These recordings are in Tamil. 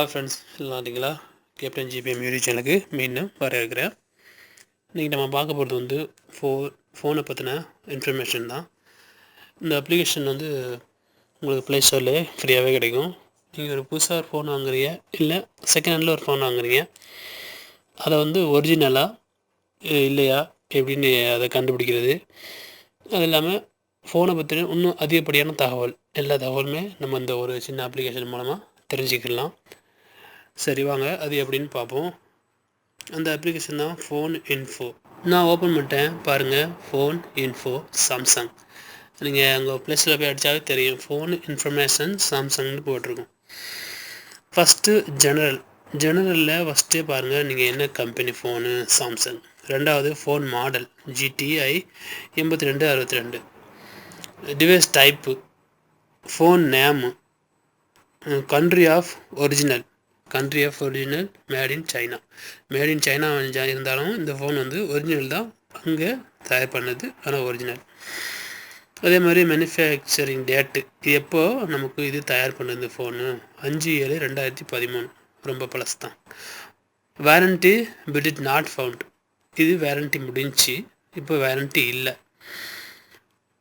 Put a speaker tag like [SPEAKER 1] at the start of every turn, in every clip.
[SPEAKER 1] ஹாய் ஃப்ரெண்ட்ஸ் எல்லாம் கேப்டன் ஜிபிஎம் யூரி சேனலுக்கு மீண்டும் வர இருக்கிறேன் இன்றைக்கி நம்ம பார்க்க போகிறது வந்து ஃபோ ஃபோனை பற்றின இன்ஃபர்மேஷன் தான். இந்த அப்ளிகேஷன் வந்து உங்களுக்கு ப்ளே ஸ்டோர்லேயே ஃப்ரீயாகவே கிடைக்கும். நீங்கள் ஒரு புதுசாக ஒரு ஃபோன் வாங்குறீங்க இல்லை செகண்ட் ஹேண்டில் ஒரு ஃபோன் வாங்குறீங்க அதை வந்து ஒரிஜினலாக இல்லையா எப்படின்னு அதை கண்டுபிடிக்கிறது. அது இல்லாமல் ஃபோனை பற்றின இன்னும் அதிகப்படியான தகவல் எல்லா தகவலுமே நம்ம இந்த ஒரு சின்ன அப்ளிகேஷன் மூலமாக தெரிஞ்சுக்கலாம். சரி வாங்க. அது எப்படின்னு பார்ப்போம். அந்த அப்ளிகேஷன் தான் ஃபோன் இன்ஃபோ நான் ஓப்பன் பண்ணிட்டேன். பாருங்கள் ஃபோன் இன்ஃபோ சாம்சங் நீங்கள் அங்கே ப்ளஸில் போய் அடித்தாவே தெரியும். ஃபோன் இன்ஃபர்மேஷன் சாம்சங்னு போட்டிருக்கும். ஃபஸ்ட்டு ஜெனரல் ஜெனரலில் ஃபஸ்ட்டே பாருங்கள் நீங்கள் என்ன கம்பெனி ஃபோனு சாம்சங் ரெண்டாவது ஃபோன் மாடல் ஜிடிஐ எண்பத்தி ரெண்டு அறுபத்தி ரெண்டு. Device type phone name country of origin country of origin made in China. Made in China இருந்தாலும் இந்த ஃபோன் வந்து ஒரிஜினல் தான் அங்கே தயார் பண்ணது ஆனால் ஒரிஜினல். அதே மாதிரி மேனுஃபேக்சரிங் டேட்டு இது நமக்கு இது தயார் பண்ணது ஃபோனு அஞ்சு ஏழு ரெண்டாயிரத்தி பதிமூணு. ரொம்ப பழசு தான். Warranty bit it not found இது வேரண்டி முடிஞ்சு இப்போ வேரண்டி இல்லை.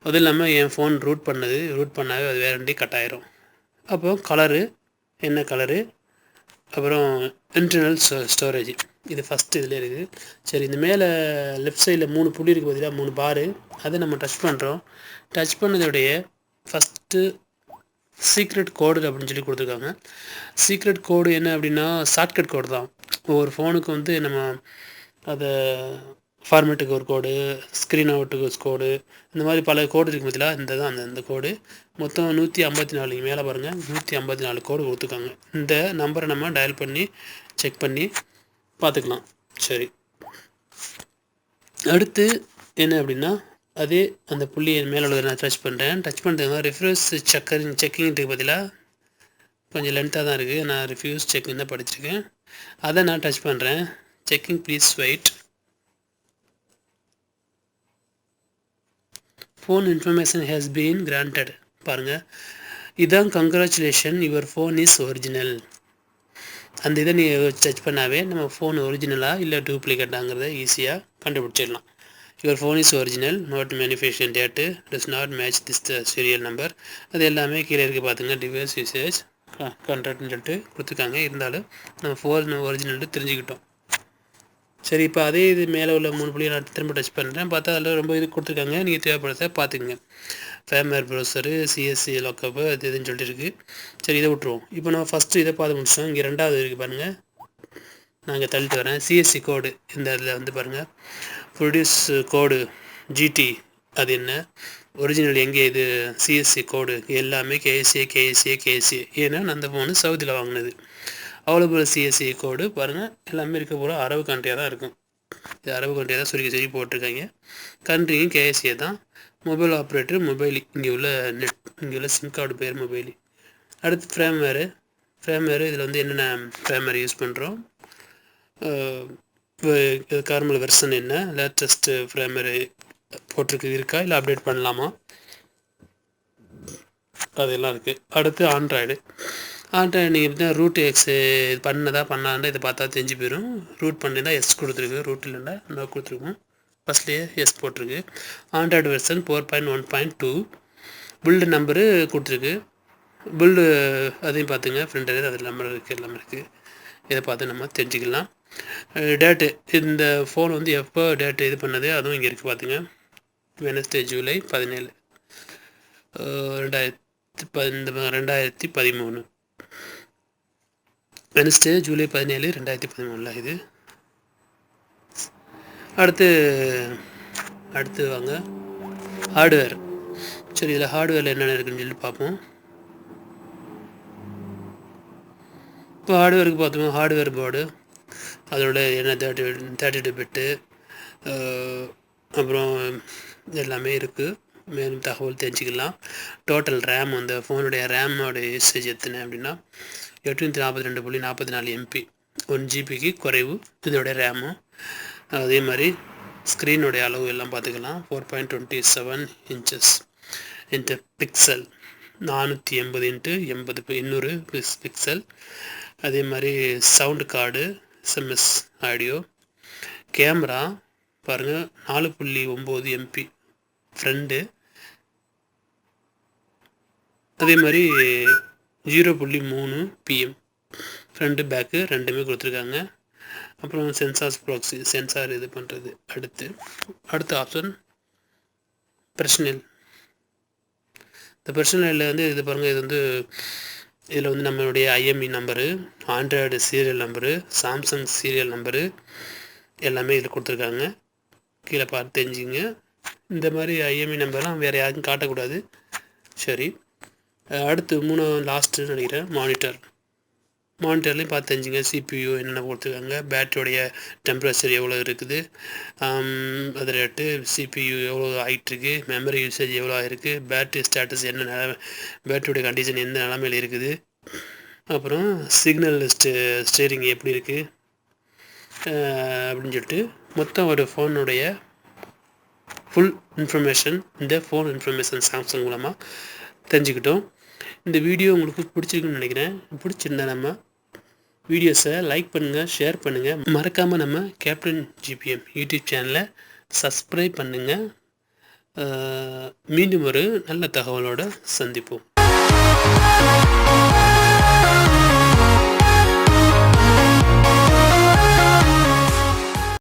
[SPEAKER 1] அதுவும் இல்லாமல் என் ஃபோன் ரூட் பண்ணது ரூட் பண்ணாவே அது வேரண்டி கட் ஆயிரும். அப்போது கலரு என்ன கலரு அப்புறம் இன்டர்னல் ஸ்டோ ஸ்டோரேஜ் இது ஃபஸ்ட்டு இதில் இருக்குது. சரி இந்த மேலே லெஃப்ட் சைடில் மூணு புள்ளி இருக்குது பார்த்தீங்களா மூணு பாரு அதை நம்ம டச் பண்ணுறோம் டச் பண்ணதோடைய ஃபஸ்ட்டு சீக்ரெட் கோடு அப்படின்னு சொல்லி கொடுத்துருக்காங்க. சீக்ரெட் கோடு என்ன அப்படின்னா ஷார்ட்கட் கோடு தான். ஒவ்வொரு ஃபோனுக்கு வந்து நம்ம அதை ஃபார்மேட்டுக்கு ஒரு கோடு ஸ்க்ரீன் அவுட்டுக்கு ஒரு கோடு இந்த மாதிரி பல கோடு இருக்குது பார்த்தீங்களா இந்த தான் அந்த இந்த கோடு மொத்தம் நூற்றி ஐம்பத்தி நாலு மேலே பாருங்கள் நூற்றி ஐம்பத்தி நாலு கோடு கொடுத்துருக்காங்க. இந்த நம்பரை நம்ம டயல் பண்ணி செக் பண்ணி பார்த்துக்கலாம் சரி. அடுத்து என்ன அப்படின்னா அதே அந்த புள்ளியை மேலே உள்ளதை நான் டச் பண்ணுறேன் டச் பண்ணுறதுனா ரெஃப்யூஸ் செக்கரிங் செக்கிங்கிறதுக்கு பதிலாக கொஞ்சம் லென்த்தாக தான் இருக்குது நான் ரிஃப்யூஸ் செக்கிங் தான் படிச்சிருக்கேன். அதை நான் டச் பண்ணுறேன் checking please wait phone information has been granted பாருங்கள் இதான் congratulation your phone is original அந்த இதை நீ சர்ச் பண்ணாவே நம்ம ஃபோன் ஒரிஜினலாக இல்லை டூப்ளிகேட்டாங்கிறத ஈஸியாக கண்டுபிடிச்சிடலாம். Your phone is original note manufacturing date does not match this serial number அது எல்லாமே கீழே இருக்குது பார்த்துங்க டிவைஸ் யூசேஜ் கான்ட்ராக்ட்னு சொல்லிட்டு கொடுத்துருக்காங்க. இருந்தாலும் நம்ம ஃபோன் ஒரிஜினல் தெரிஞ்சுக்கிட்டோம். சரி இப்போ அதே இது மேலே உள்ள மூணு புள்ளியை நான் திரும்ப டச் பண்ணுறேன் பார்த்தா அதில் ரொம்ப இது கொடுத்துருக்காங்க. நீங்கள் தேவைப்படுறத பார்த்துக்குங்க. ஃபேமர் ப்ரௌசரு சிஎஸ்சி லாக்கப்பு அது இதுன்னு சொல்லிட்டு இருக்குது சரி இதை விட்ருவோம் இப்போ நம்ம ஃபஸ்ட்டு இதை பார்த்து முடிச்சோம் இங்கே ரெண்டாவது இருக்குது பாருங்கள் நாங்கள் தள்ளிட்டு வரேன். சிஎஸ்சி கோடு இந்த இதில் வந்து பாருங்கள் ப்ரொடியூஸ் கோடு ஜிடி அது என்ன? ஒரிஜினல் எங்கே இது? சிஎஸ்சி கோடு எல்லாமே கேஎஸ்சி கேஎஸ்சி கேஎஸ்சி ஏன்னா நான் அந்த ஃபோனு சவுதியில் வாங்கினது. அவைலபிள் சிஎஸ்சி கோடு பாருங்கள் எல்லாமே இருக்க போகிற அரபு கண்ட்ரியாக தான் இருக்கும். இது அரபு கண்ட்ரியாக தான் சுருக்கி சுருக்கி போட்டிருக்காங்க. கண்ட்ரியும் கேஎஸ்சியை தான். மொபைல் ஆப்ரேட்டர் மொபைலி இங்கே உள்ள நெட் இங்கே உள்ள சிம் கார்டு பேர் மொபைலி அடுத்து ஃப்ரேம்வேரு ஃப்ரேம்வேரு இதில் வந்து என்னென்ன ஃப்ரேம்வேர் யூஸ் பண்ணுறோம் கார்மல் வெர்ஷன் என்ன? லேட்டஸ்ட்டு ஃப்ரேம்வேர் போட்டிருக்கு இருக்கா? இல்லை அப்டேட் பண்ணலாமா? அதெல்லாம் இருக்குது அடுத்து ஆண்ட்ராய்டு ஆண்ட்ராய்டு நீங்கள் எப்படின்னா ரூட் எக்ஸ் இது பண்ணதா பண்ணாண்டா இதை பார்த்தா தெரிஞ்சு போயிடும் ரூட் பண்ணியிருந்தா எஸ் கொடுத்துருக்கு. ரூட் இல்லைண்டா நோ கொடுத்துருக்கோம். ஃபஸ்ட்லேயே எஸ் போட்டிருக்கு. Android version four point one point two build number கொடுத்துருக்கு. பில்டு அதையும் பார்த்துங்க. ஃப்ரெண்ட் அது நம்பர் இருக்குது எல்லாமே இருக்குது இதை பார்த்து நம்ம தெரிஞ்சுக்கலாம். டேட்டு இந்த ஃபோன் வந்து எப்போ டேட்டு இது பண்ணது? அதுவும் இங்கே இருக்குது பார்த்துங்க. வெனஸ்டே ஜூலை பதினேழு. ரெண்டாயிரத்தி பதி ரெண்டாயிரத்தி பதிமூணு. வெனஸ்டே ஜூலை பதினேழு ரெண்டாயிரத்தி பதிமூணில் இது. அடுத்து அடுத்து வாங்க. ஹார்ட்வேர் சரி இதில் ஹார்ட்வேரில் என்னென்ன இருக்குன்னு சொல்லி பார்ப்போம். இப்போ ஹார்ட்வேருக்கு பார்த்தோம்னா ஹார்ட்வேர் போர்டு அதோட என்ன தேர்ட்டி தேர்ட்டி டூ பிட்டு அப்புறம் எல்லாமே இருக்குது மேலும் தகவல் தெரிஞ்சுக்கலாம். டோட்டல் ரேம் அந்த ஃபோனுடைய ரேமோட யூசேஜ் எத்தனை அப்படின்னா எட்நூற்றி நாற்பத்தி ரெண்டு புள்ளி நாற்பத்தி நாலு எம்பி ஒன் ஜிபிக்கு குறைவு இதோடைய ரேமும் அதே மாதிரி ஸ்க்ரீனுடைய அளவு எல்லாம் பார்த்துக்கலாம். Four point twenty seven inches and pixel நானூற்றி எண்பது இன்ட்டு எண்பது எண்ணூறு பிக்சல் அதே மாதிரி sound card SMS audio camera பாருங்கள் நாலு புள்ளி ஒம்பது எம்பி ஃப்ரெண்டு அதே மாதிரி ஜீரோ புள்ளி மூணு பிஎம் ஃப்ரண்ட்டு பேக்கு ரெண்டுமே கொடுத்துருக்காங்க. அப்புறம் சென்சார்ஸ் ப்ராக்ஸி சென்சார் இது பண்ணுறது அடுத்து அடுத்த ஆப்ஷன் பர்சனல் இந்த பர்சனலில் வந்து இது பாருங்கள் இது வந்து இதில் வந்து நம்மளுடைய IME number Android serial number Samsung serial number எல்லாமே இதில் கொடுத்துருக்காங்க. கீழே பார்த்து தெரிஞ்சுங்க இந்த மாதிரி ஐஎம்இ நம்பர்லாம் வேறு யாருக்கும் காட்டக்கூடாது. சரி. அடுத்து மூணு லாஸ்ட்டு நினைக்கிறேன் மானிட்டர் மானிட்டர்லேயும் பார்த்து தெரிஞ்சுங்க சிபியூ என்னென்ன கொடுத்துருக்காங்க பேட்டரியோடைய டெம்பரேச்சர் எவ்வளோ இருக்குது அது ரேட்டு சிபியூ எவ்வளோ ஆகிட்டுருக்கு மெமரி யூசேஜ் எவ்வளோ ஆகிருக்கு பேட்டரி ஸ்டேட்டஸ் என்ன நிலமை பேட்டரியோட கண்டிஷன் எந்த நிலமையில் இருக்குது. அப்புறம் சிக்னல் ஸ்டே ஸ்டேரிங் எப்படி இருக்குது அப்படின்னு சொல்லிட்டு மொத்தம் ஒரு ஃபோனுடைய ஃபுல் இன்ஃபர்மேஷன் இந்த ஃபோன் இன்ஃபர்மேஷன் சாம்சங் மூலமாக தெரிஞ்சுக்கிட்டோம். இந்த வீடியோ உங்களுக்கு பிடிச்சிருக்குன்னு நினைக்கிறேன். பிடிச்சிருந்தா நம்ம வீடியோஸை லைக் பண்ணுங்கள் ஷேர் பண்ணுங்கள் மறக்காமல் நம்ம கேப்டன் ஜிபிஎம் யூடியூப் சேனலை சப்ஸ்கிரைப் பண்ணுங்கள் மீண்டும் ஒரு நல்ல தகவலோடு சந்திப்போம்.